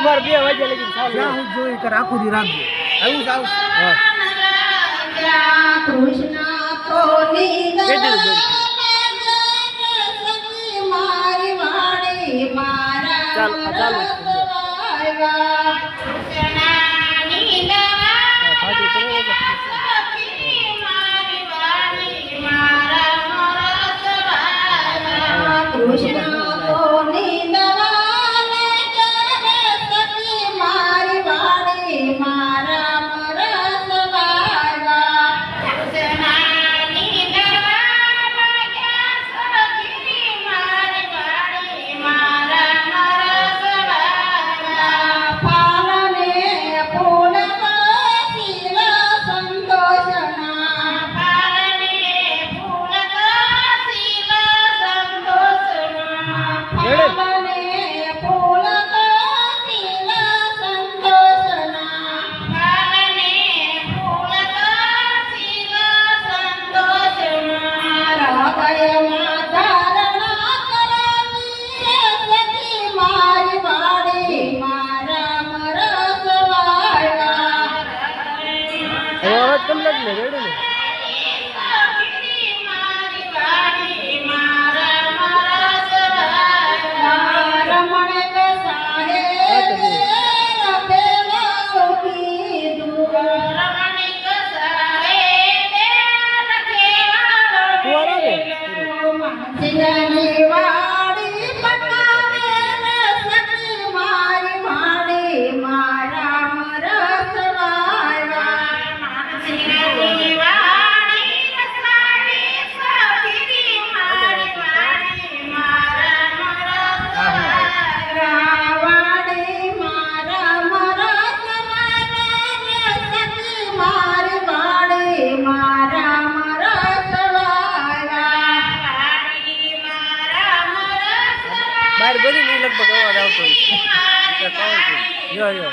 કાલે માર બે વાગે લગી ચાલ. હું જોઈ કર આખું દી રાખજો આવું જાવ ચાલો ચાલો Hoje હવે કલાક ને રેડી ને. કે કોણ છે યો યો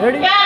Ready? Yeah.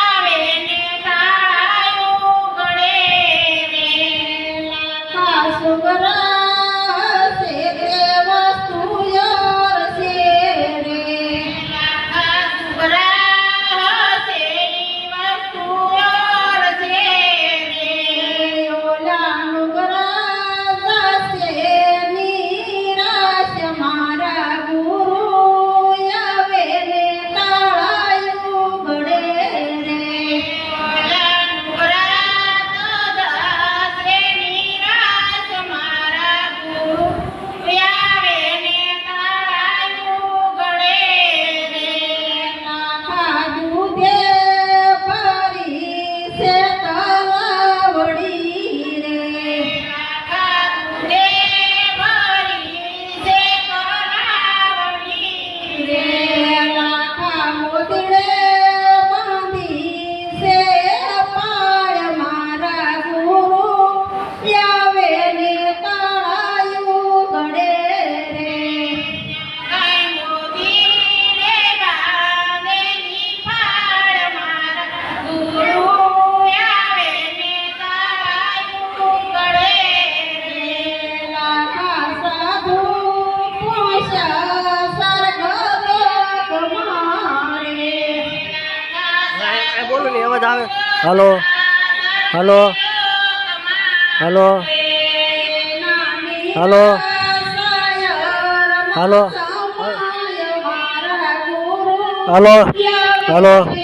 Amen. અવાજ આવે. Hello. Hello. Hello. Hello. Hello. Hello. Hello.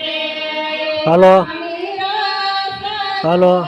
Hello. Hello.